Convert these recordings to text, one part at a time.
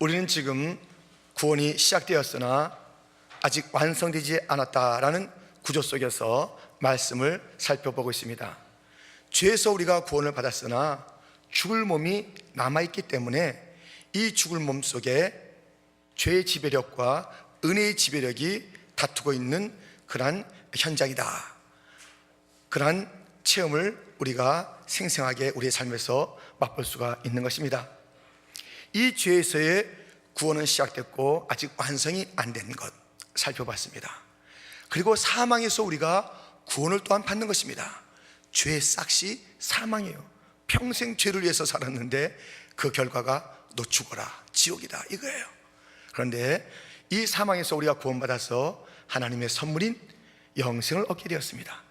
우리는 지금 구원이 시작되었으나 아직 완성되지 않았다라는 구조 속에서 말씀을 살펴보고 있습니다. 죄에서 우리가 구원을 받았으나 죽을 몸이 남아있기 때문에 이 죽을 몸 속에 죄의 지배력과 은혜의 지배력이 다투고 있는 그러한 현장이다. 그러한 체험을 우리가 생생하게 우리의 삶에서 맛볼 수가 있는 것입니다. 이 죄에서의 구원은 시작됐고 아직 완성이 안 된 것 살펴봤습니다. 그리고 사망에서 우리가 구원을 또한 받는 것입니다. 죄의 싹이 사망이에요. 평생 죄를 위해서 살았는데 그 결과가 너 죽어라 지옥이다 이거예요. 그런데 이 사망에서 우리가 구원받아서 하나님의 선물인 영생을 얻게 되었습니다.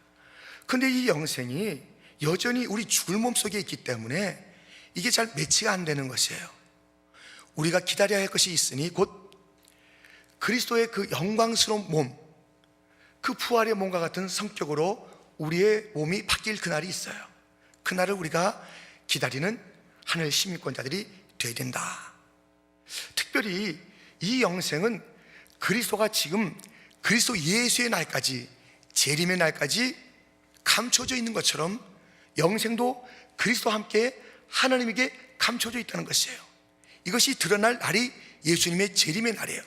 근데 이 영생이 여전히 우리 죽을 몸 속에 있기 때문에 이게 잘 매치가 안 되는 것이에요. 우리가 기다려야 할 것이 있으니 곧 그리스도의 그 영광스러운 몸, 그 부활의 몸과 같은 성격으로 우리의 몸이 바뀔 그날이 있어요. 그날을 우리가 기다리는 하늘 시민권자들이 되어야 된다. 특별히 이 영생은 그리스도가 지금 그리스도 예수의 날까지 재림의 날까지 감춰져 있는 것처럼 영생도 그리스도와 함께 하나님에게 감춰져 있다는 것이에요. 이것이 드러날 날이 예수님의 재림의 날이에요.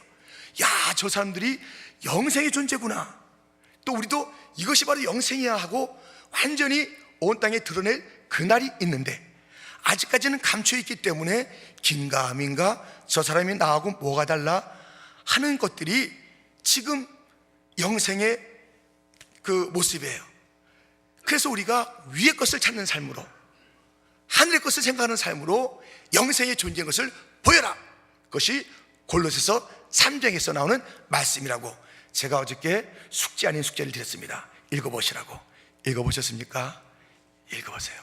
야, 저 사람들이 영생의 존재구나. 또 우리도 이것이 바로 영생이야 하고 완전히 온 땅에 드러낼 그날이 있는데 아직까지는 감춰 있기 때문에 긴가 민가 저 사람이 나하고 뭐가 달라 하는 것들이 지금 영생의 그 모습이에요. 그래서 우리가 위의 것을 찾는 삶으로 하늘의 것을 생각하는 삶으로 영생의 존재인 것을 보여라. 그것이 골로새서 3장에서 나오는 말씀이라고 제가 어저께 숙제 아닌 숙제를 드렸습니다. 읽어보시라고. 읽어보셨습니까? 읽어보세요.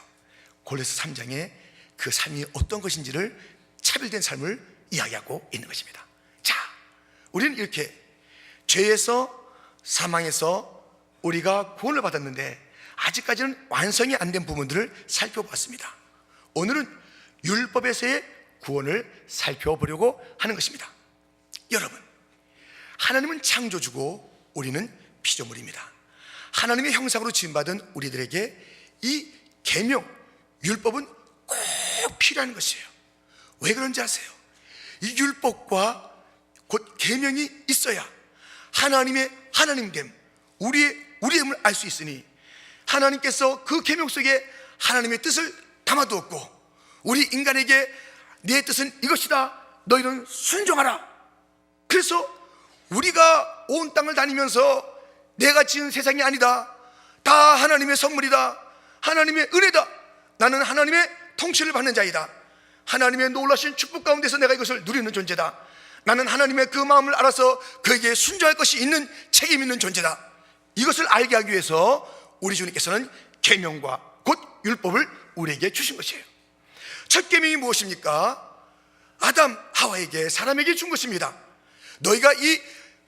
골로새 3장에 그 삶이 어떤 것인지를 차별된 삶을 이야기하고 있는 것입니다. 자, 우리는 이렇게 죄에서 사망에서 우리가 구원을 받았는데 아직까지는 완성이 안 된 부분들을 살펴봤습니다. 오늘은 율법에서의 구원을 살펴보려고 하는 것입니다. 여러분, 하나님은 창조주고 우리는 피조물입니다. 하나님의 형상으로 지음받은 우리들에게 이 계명, 율법은 꼭 필요한 것이에요. 왜 그런지 아세요? 이 율법과 곧 계명이 있어야 하나님의 하나님됨, 우리의 우리임을 알 수 있으니 하나님께서 그 계명 속에 하나님의 뜻을 담아두었고 우리 인간에게 내 뜻은 이것이다. 너희는 순종하라. 그래서 우리가 온 땅을 다니면서 내가 지은 세상이 아니다. 다 하나님의 선물이다. 하나님의 은혜다. 나는 하나님의 통치를 받는 자이다. 하나님의 놀라신 축복 가운데서 내가 이것을 누리는 존재다. 나는 하나님의 그 마음을 알아서 그에게 순종할 것이 있는 책임 있는 존재다. 이것을 알게 하기 위해서 우리 주님께서는 계명과 곧 율법을 우리에게 주신 것이에요. 첫 계명이 무엇입니까? 아담 하와에게 사람에게 준 것입니다. 너희가 이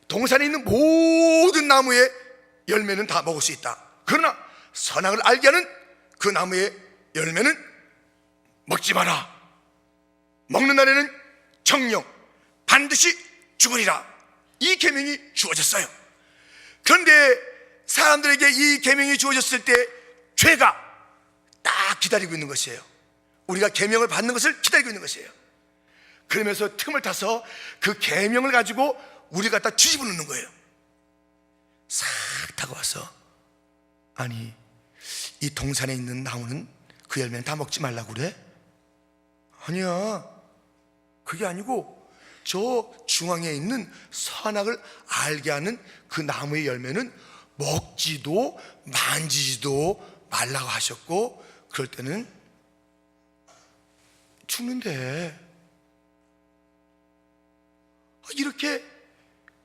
동산에 있는 모든 나무의 열매는 다 먹을 수 있다. 그러나 선악을 알게 하는 그 나무의 열매는 먹지 마라. 먹는 날에는 정령 반드시 죽으리라. 이 계명이 주어졌어요. 그런데 사람들에게 이 계명이 주어졌을 때 죄가 딱 기다리고 있는 것이에요. 우리가 계명을 받는 것을 기다리고 있는 것이에요. 그러면서 틈을 타서 그 계명을 가지고 우리 갖다 뒤집어 놓는 거예요. 싹 타고 와서 아니 이 동산에 있는 나무는 그 열매는 다 먹지 말라고 그래? 아니야. 그게 아니고 저 중앙에 있는 선악을 알게 하는 그 나무의 열매는 먹지도 만지지도 말라고 하셨고 그럴 때는 죽는데 이렇게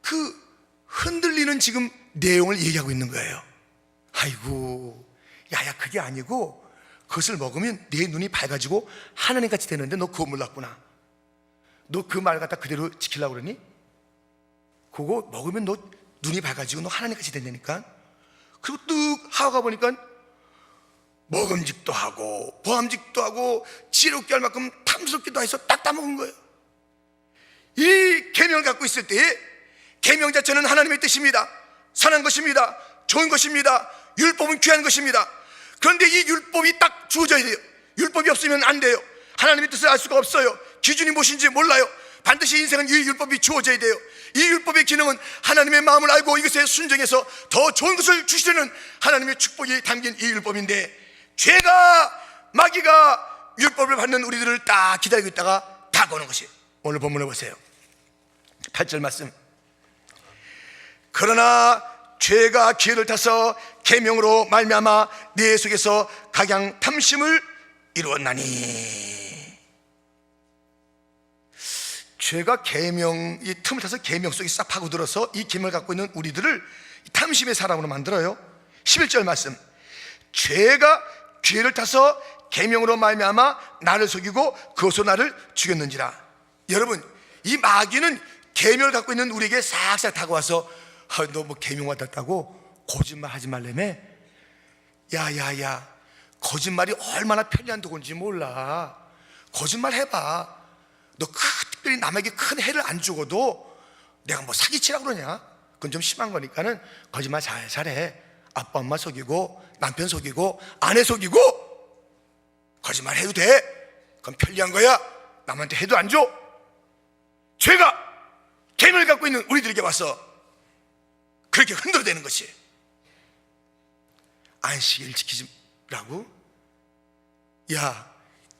그 흔들리는 지금 내용을 얘기하고 있는 거예요. 아이고, 야야 그게 아니고 그것을 먹으면 내 눈이 밝아지고 하나님 같이 되는데 너 그거 몰랐구나. 너 그 말 갖다 그대로 지키려고 그러니? 그거 먹으면 너 눈이 밝아지고 너 하나님 같이 된다니까. 그리고 뚝 하와가 보니까 먹음직도 하고 보암직도 하고 지롭게 할 만큼 탐스럽기도 해서 딱 따먹은 거예요. 이 계명을 갖고 있을 때 계명 자체는 하나님의 뜻입니다. 선한 것입니다. 좋은 것입니다. 율법은 귀한 것입니다. 그런데 이 율법이 딱 주어져야 돼요. 율법이 없으면 안 돼요. 하나님의 뜻을 알 수가 없어요. 기준이 무엇인지 몰라요. 반드시 인생은 이 율법이 주어져야 돼요. 이 율법의 기능은 하나님의 마음을 알고 이것에 순종해서 더 좋은 것을 주시려는 하나님의 축복이 담긴 이 율법인데 죄가 마귀가 율법을 받는 우리들을 딱 기다리고 있다가 다가오는 것이 오늘 본문을 보세요. 8절 말씀. 그러나 죄가 기회를 타서 계명으로 말미암아 내 속에서 각양 탐심을 이루었나니 죄가 계명 이 틈을 타서 계명 속에 싹 파고들어서 이 계명을 갖고 있는 우리들을 탐심의 사람으로 만들어요 11절 말씀 죄가 기회를 타서 계명으로 말미암아 나를 속이고 그것으로 나를 죽였는지라. 여러분 이 마귀는 계명을 갖고 있는 우리에게 싹싹 다가와서 아, 너뭐 계명 받았다고 거짓말 하지 말래며? 야야야 거짓말이 얼마나 편리한 도구인지 몰라. 거짓말 해봐. 너 크- 특별히 남에게 큰 해를 안 주고도 내가 뭐 사기치라 그러냐? 그건 좀 심한 거니까는 거짓말 잘 잘해 아빠 엄마 속이고 남편 속이고 아내 속이고 거짓말 해도 돼 그건 편리한 거야 남한테 해도 안 줘 죄가 개을 갖고 있는 우리들에게 와서 그렇게 흔들어대는 것이 안식일 지키지라고? 야,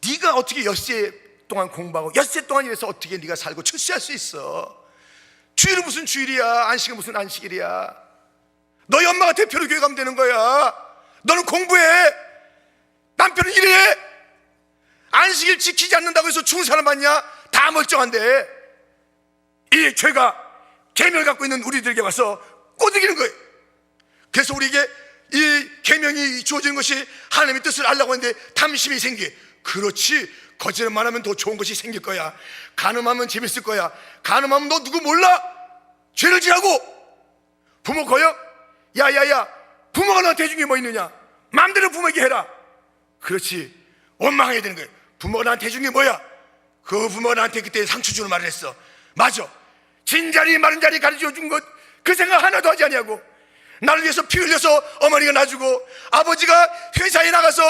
네가 어떻게 엿새 동안 공부하고 엿새 동안 이래서 어떻게 네가 살고 출세할 수 있어? 주일은 무슨 주일이야? 안식은 무슨 안식일이야? 너희 엄마가 대표로 교회 가면 되는 거야. 너는 공부해. 남편은 일해. 안식일 지키지 않는다고 해서 죽은 사람 맞냐? 다 멀쩡한데. 이 죄가 계명을 갖고 있는 우리들에게 와서 꼬드기는 거예요. 그래서 우리에게 이 계명이 주어지는 것이 하나님의 뜻을 알라고 하는데 탐심이 생기. 그렇지. 거짓말 하면 더 좋은 것이 생길 거야. 가늠하면 재밌을 거야. 가늠하면 너 누구 몰라? 죄를 지라고. 부모 거역? 야야야. 부모가 너한테 해준 게 뭐 있느냐? 마음대로 부모에게 해라. 그렇지. 원망해야 되는 거예요. 부모가 나한테 해준 게 뭐야? 그 부모가 나한테 그때 상처 주는 말을 했어. 맞아. 진자리 마른 자리 가르쳐 준 것 그 생각 하나도 하지 아니하고 나를 위해서 피 흘려서 어머니가 놔주고 아버지가 회사에 나가서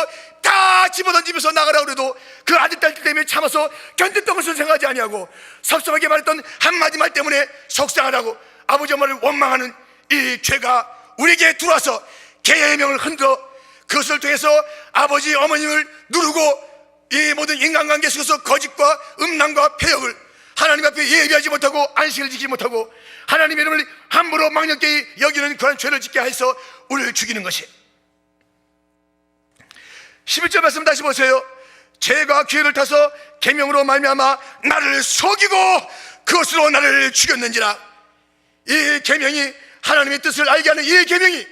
다 집어던지면서 나가라 그래도 그 아들 딸 때문에 참아서 견뎠던 것을 생각하지 아니하고 섭섭하게 말했던 한마디 말 때문에 속상하다고 아버지 엄마를 원망하는 이 죄가 우리에게 들어와서 계명을 흔들어 그것을 통해서 아버지 어머님을 누르고 이 모든 인간관계 속에서 거짓과 음란과 폐역을 하나님 앞에 예비하지 못하고 안식을 지키지 못하고 하나님의 이름을 함부로 망령되이 여기는 그런 죄를 짓게 해서 우리를 죽이는 것이. 11절 말씀 다시 보세요. 죄가 기회를 타서 계명으로 말미암아 나를 속이고 그것으로 나를 죽였는지라. 이 계명이 하나님의 뜻을 알게 하는 이 계명이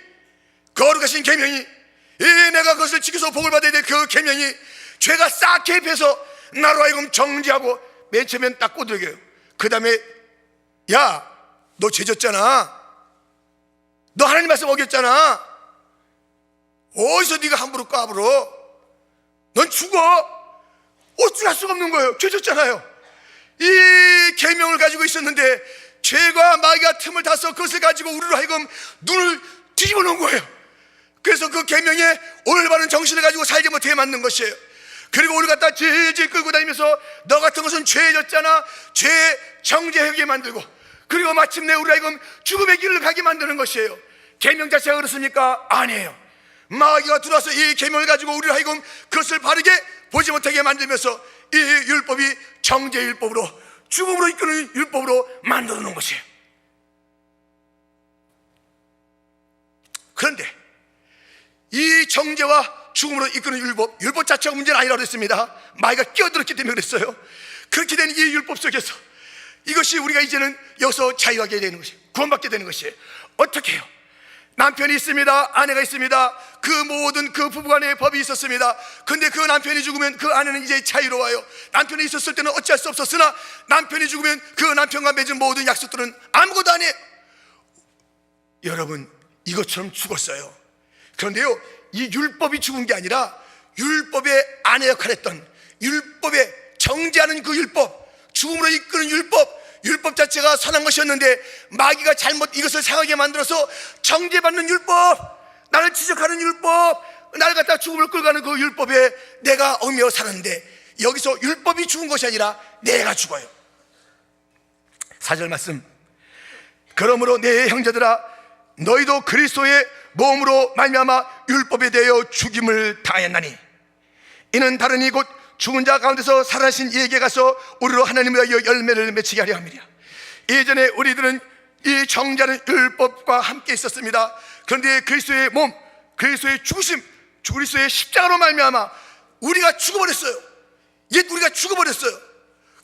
거룩하신 계명이 이 내가 그것을 지켜서 복을 받아야 될 그 계명이 죄가 싹 개입해서 나로 하여금 정지하고 맨 처음엔 딱 꼬들겨요. 그 다음에 야 너 죄졌잖아. 너 하나님 말씀 어겼잖아. 어디서 네가 함부로 까불어? 넌 죽어. 어찌할 수가 없는 거예요. 죄졌잖아요. 이 계명을 가지고 있었는데 죄가 마귀가 틈을 타서 그것을 가지고 우리로 하여금 눈을 뒤집어 놓은 거예요. 그래서 그 계명에 올바른 정신을 가지고 살지 못해 만든 것이에요. 그리고 우리 갖다 질질 끌고 다니면서 너 같은 것은 죄졌잖아. 죄 정죄하게 만들고. 그리고 마침내 우리 하여금 죽음의 길을 가게 만드는 것이에요. 계명 자체가 그렇습니까? 아니에요. 마귀가 들어와서 이 계명을 가지고 우리를 하여금 그것을 바르게 보지 못하게 만들면서 이 율법이 정죄 율법으로 죽음으로 이끄는 율법으로 만들어 놓은 것이에요 그런데 이 정죄와 죽음으로 이끄는 율법, 율법 자체가 문제는 아니라고 그랬습니다. 마귀가 끼어들었기 때문에 그랬어요. 그렇게 된 이 율법 속에서 이것이 우리가 이제는 여기서 자유하게 되는 것이 구원받게 되는 것이에요. 어떻게 해요? 남편이 있습니다. 아내가 있습니다. 그 모든 그 부부간의 법이 있었습니다. 근데 그 남편이 죽으면 그 아내는 이제 자유로워요. 남편이 있었을 때는 어찌할 수 없었으나 남편이 죽으면 그 남편과 맺은 모든 약속들은 아무것도 아니에요. 여러분 이것처럼 죽었어요. 그런데요, 이 율법이 죽은 게 아니라 율법의 아내 역할을 했던 율법의 정죄하는 그 율법, 죽음으로 이끄는 율법, 율법 자체가 선한 것이었는데 마귀가 잘못 이것을 상하게 만들어서 정죄받는 율법, 나를 지적하는 율법, 나를 갖다 죽음을 끌가는 그 율법에 내가 얽매여 사는데 여기서 율법이 죽은 것이 아니라 내가 죽어요. 사절 말씀. 그러므로 내 형제들아 너희도 그리스도의 몸으로 말미암아 율법에 대하여 죽임을 당하였나니 이는 다른 이곳 죽은 자 가운데서 살아신 이에게 가서 우리로 위하여 열매를 맺히게 하려 함이라. 예전에 우리들은 이 정자는 율법과 함께 있었습니다. 그런데 그리스도의 몸 그리스도의 죽으심 그리스도의 십자가로 말미암아 우리가 죽어버렸어요. 옛 우리가 죽어버렸어요.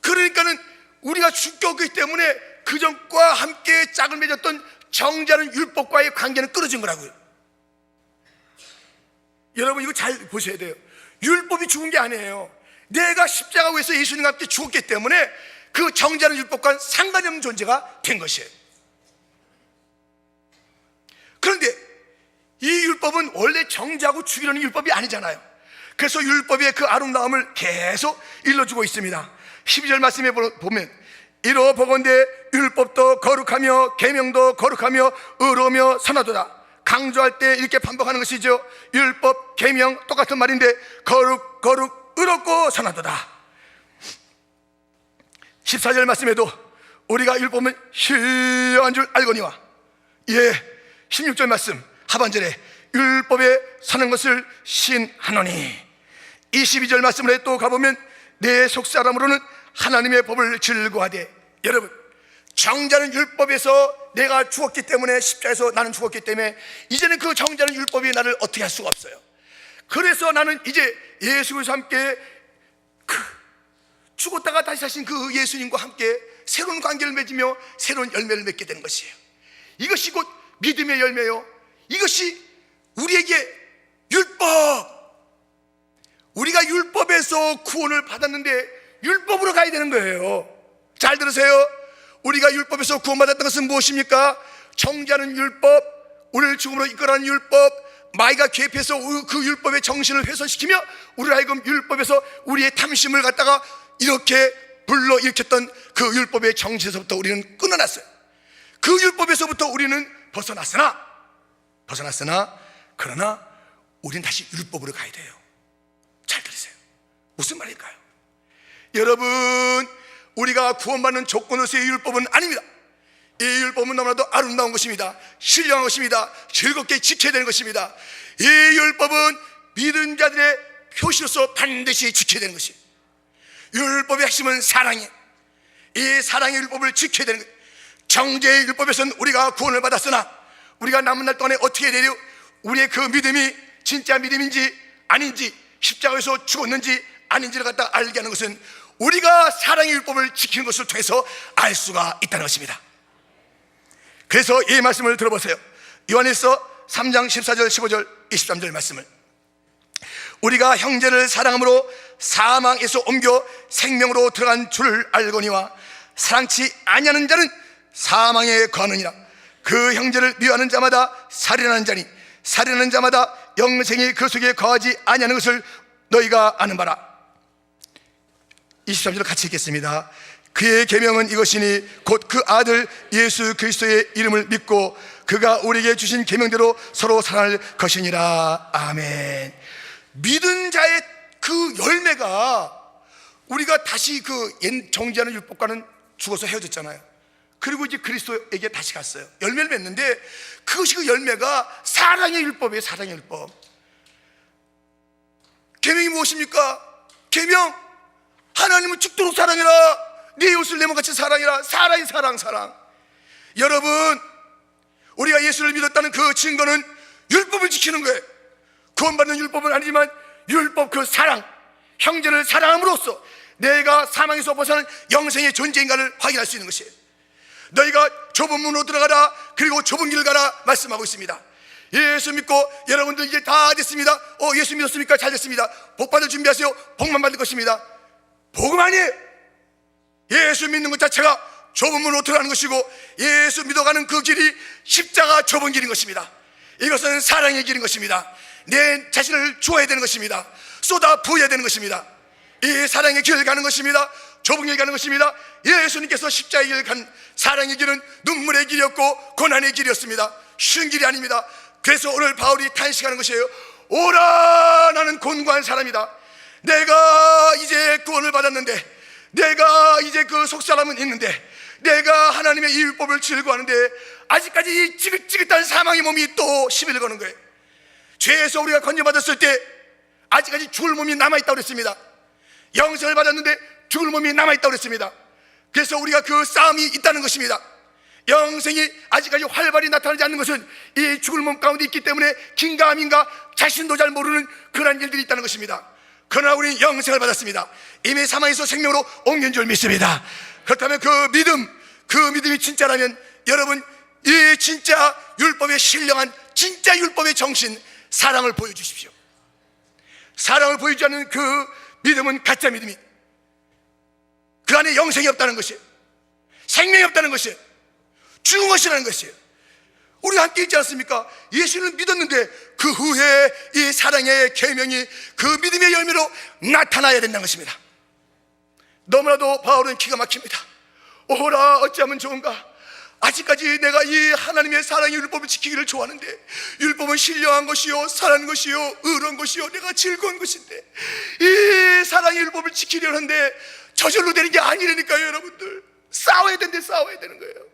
그러니까는 우리가 죽었기 때문에 그 전과 함께 짝을 맺었던 정자는 율법과의 관계는 끊어진 거라고요. 여러분 이거 잘 보셔야 돼요. 율법이 죽은 게 아니에요. 내가 십자가 위에서 예수님과 함께 죽었기 때문에 그 정죄하는 율법과 상관이 없는 존재가 된 것이에요. 그런데 이 율법은 원래 정죄하고 죽이려는 율법이 아니잖아요. 그래서 율법의 그 아름다움을 계속 일러주고 있습니다. 12절 말씀에 보면 이로 보건대 율법도 거룩하며 계명도 거룩하며 의로우며 선하도다. 강조할 때 이렇게 반복하는 것이죠. 율법, 계명 똑같은 말인데 거룩, 거룩, 의롭고 선하도다. 14절 말씀에도 우리가 율법은 신령한 줄 알거니와 예, 16절 말씀 하반절에 율법에 사는 것을 신하노니 22절 말씀을 또 가보면 내 속사람으로는 하나님의 법을 즐거워하되 여러분 정자는 율법에서 내가 죽었기 때문에 십자에서 나는 죽었기 때문에 이제는 그 정자는 율법이 나를 어떻게 할 수가 없어요. 그래서 나는 이제 예수 그리스도와 함께 그 죽었다가 다시 사신 그 예수님과 함께 새로운 관계를 맺으며 새로운 열매를 맺게 되는 것이에요. 이것이 곧 믿음의 열매요. 이것이 우리에게 율법. 우리가 율법에서 구원을 받았는데 율법으로 가야 되는 거예요. 잘 들으세요. 우리가 율법에서 구원받았던 것은 무엇입니까? 정자는 율법, 우리를 죽음으로 이끌어가는 율법, 마이가 개입해서 그 율법의 정신을 훼손시키며 우리를 하여금 율법에서 우리의 탐심을 갖다가 이렇게 불러 일으켰던 그 율법의 정신에서부터 우리는 끊어놨어요. 그 율법에서부터 우리는 벗어났으나, 벗어났으나, 그러나 우리는 다시 율법으로 가야 돼요. 잘 들으세요. 무슨 말일까요? 여러분, 우리가 구원받는 조건으로서의 율법은 아닙니다. 이 율법은 너무나도 아름다운 것입니다. 신령한 것입니다. 즐겁게 지켜야 되는 것입니다. 이 율법은 믿은 자들의 표시로서 반드시 지켜야 되는 것이에요. 율법의 핵심은 사랑이에요. 이 사랑의 율법을 지켜야 되는 거예요. 정죄의 율법에서는 우리가 구원을 받았으나 우리가 남은 날 동안에 어떻게 되요? 우리의 그 믿음이 진짜 믿음인지 아닌지 십자가에서 죽었는지 아닌지를 갖다 알게 하는 것은 우리가 사랑의 율법을 지키는 것을 통해서 알 수가 있다는 것입니다. 그래서 이 말씀을 들어보세요. 요한일서 3장 14절, 15절, 23절 말씀을 우리가 형제를 사랑함으로 사망에서 옮겨 생명으로 들어간 줄을 알거니와 사랑치 아니하는 자는 사망에 거하느니라 그 형제를 미워하는 자마다 살인하는 자니 살인하는 자마다 영생이 그 속에 거하지 아니하는 것을 너희가 아는 바라 23절 같이 읽겠습니다. 그의 계명은 이것이니 곧 그 아들 예수 그리스도의 이름을 믿고 그가 우리에게 주신 계명대로 서로 사랑할 것이니라. 아멘. 믿은 자의 그 열매가 우리가 다시 그 정지하는 율법과는 죽어서 헤어졌잖아요. 그리고 이제 그리스도에게 다시 갔어요. 열매를 맺는데 그것이 그 열매가 사랑의 율법이에요. 사랑의 율법. 계명이 무엇입니까? 계명 하나님을 죽도록 사랑해라. 네 이웃을 내 몸같이 사랑해라. 사랑이 사랑 사랑. 여러분 우리가 예수를 믿었다는 그 증거는 율법을 지키는 거예요. 구원받는 율법은 아니지만 율법 그 사랑, 형제를 사랑함으로써 내가 사망에서 벗어난 영생의 존재인가를 확인할 수 있는 것이에요. 너희가 좁은 문으로 들어가라. 그리고 좁은 길을 가라. 말씀하고 있습니다. 예수 믿고 여러분들 이제 다 됐습니다. 어, 예수 믿었습니까? 잘 됐습니다. 복 받을 준비하세요. 복만 받을 것입니다. 복음 아니에요. 예수 믿는 것 자체가 좁은 문으로 들어가는 것이고 예수 믿어가는 그 길이 십자가 좁은 길인 것입니다. 이것은 사랑의 길인 것입니다. 내 자신을 주어야 되는 것입니다. 쏟아 부어야 되는 것입니다. 이 사랑의 길을 가는 것입니다. 좁은 길 가는 것입니다. 예수님께서 십자가의 길을 간 사랑의 길은 눈물의 길이었고 고난의 길이었습니다. 쉬운 길이 아닙니다. 그래서 오늘 바울이 탄식하는 것이에요. 오라 나는 곤고한 사람이다. 내가 이제 구원을 받았는데 내가 이제 그 속사람은 있는데 내가 하나님의 이 율법을 즐거워하는데 아직까지 이 지긋지긋한 사망의 몸이 또 시비를 거는 거예요. 죄에서 우리가 건져받았을 때 아직까지 죽을 몸이 남아있다고 그랬습니다. 영생을 받았는데 죽을 몸이 남아있다고 그랬습니다. 그래서 우리가 그 싸움이 있다는 것입니다. 영생이 아직까지 활발히 나타나지 않는 것은 이 죽을 몸 가운데 있기 때문에 긴가 아민가 자신도 잘 모르는 그런 일들이 있다는 것입니다. 그러나 우리는 영생을 받았습니다. 이미 사망에서 생명으로 옮긴 줄 믿습니다. 그렇다면 그 믿음, 그 믿음이 진짜라면 여러분 이 진짜 율법에 신령한 진짜 율법의 정신 사랑을 보여주십시오. 사랑을 보이지 않는 그 믿음은 가짜 믿음이 그 안에 영생이 없다는 것이에요. 생명이 없다는 것이에요. 죽은 것이라는 것이에요. 우리 함께 있지 않습니까? 예수를 믿었는데 그 후에 이 사랑의 계명이 그 믿음의 열매로 나타나야 된다는 것입니다. 너무나도 바울은 기가 막힙니다. 오라 어찌하면 좋은가? 아직까지 내가 이 하나님의 사랑의 율법을 지키기를 좋아하는데 율법은 신령한 것이요 사랑하는 것이요 의로운 것이요 내가 즐거운 것인데 이 사랑의 율법을 지키려는데 저절로 되는 게 아니라니까요 여러분들 싸워야 되는데 싸워야 되는 거예요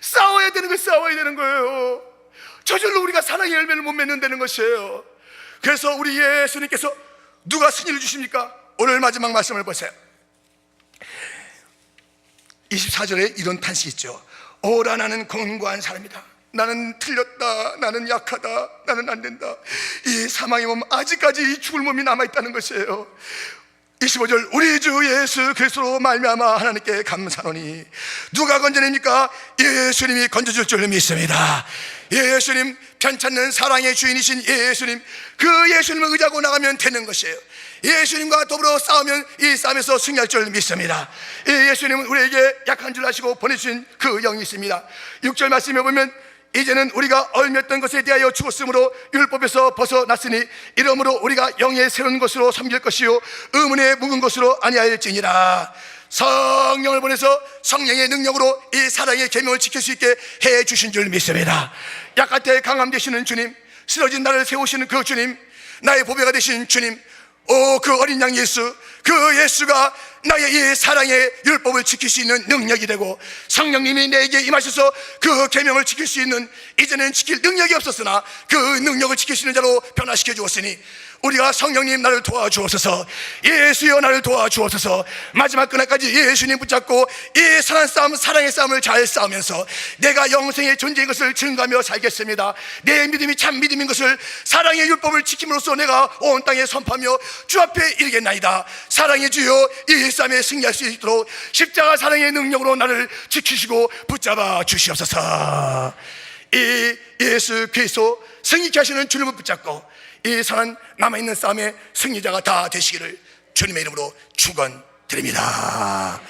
싸워야 되는 거 싸워야 되는 거예요 저절로 우리가 사랑의 열매를 못 맺는다는 것이에요 그래서 우리 예수님께서 누가 승리를 주십니까? 오늘 마지막 말씀을 보세요 24절에 이런 탄식이 있죠. 오라 나는 공고한 사람이다. 나는 틀렸다. 나는 약하다. 나는 안 된다. 이 사망의 몸 아직까지 이 죽을 몸이 남아 있다는 것이에요. 25절 우리 주 예수 그리스도로 말미암아 하나님께 감사노니 누가 건져냅니까? 예수님이 건져줄 줄 믿습니다. 예수님 편찮는 사랑의 주인이신 예수님 그 예수님을 의지하고 나가면 되는 것이에요. 예수님과 더불어 싸우면 이 싸움에서 승리할 줄 믿습니다. 이 예수님은 우리에게 약한 줄 아시고 보내주신 그 영이 있습니다. 6절 말씀에 보면 이제는 우리가 얼맸던 것에 대하여 죽었으므로 율법에서 벗어났으니 이러므로 우리가 영의 새로운 것으로 섬길 것이요 의문에 묵은 것으로 아니하였지니라. 성령을 보내서 성령의 능력으로 이 사랑의 계명을 지킬 수 있게 해 주신 줄 믿습니다. 때 강함 되시는 주님 쓰러진 나를 세우시는 그 주님 나의 보배가 되신 주님 오 그 어린 양 예수 그 예수가 나의 이 사랑의 율법을 지킬 수 있는 능력이 되고 성령님이 내게 임하셔서 그 계명을 지킬 수 있는 이제는 지킬 능력이 없었으나 그 능력을 지킬 수 있는 자로 변화시켜 주었으니 우리가 성령님 나를 도와주옵소서 예수여 나를 도와주옵소서 마지막 그날까지 예수님 붙잡고 이 사랑 싸움 사랑의 싸움을 잘 싸우면서 내가 영생의 존재인 것을 증거하며 살겠습니다. 내 믿음이 참 믿음인 것을 사랑의 율법을 지킴으로써 내가 온 땅에 선포하며 주 앞에 이르겠나이다. 사랑의 주여 이 싸움에 승리할 수 있도록 십자가 사랑의 능력으로 나를 지키시고 붙잡아 주시옵소서. 이 예수 그리스도 승리케 하시는 주님을 붙잡고 이 사는 남아있는 싸움의 승리자가 다 되시기를 주님의 이름으로 축원드립니다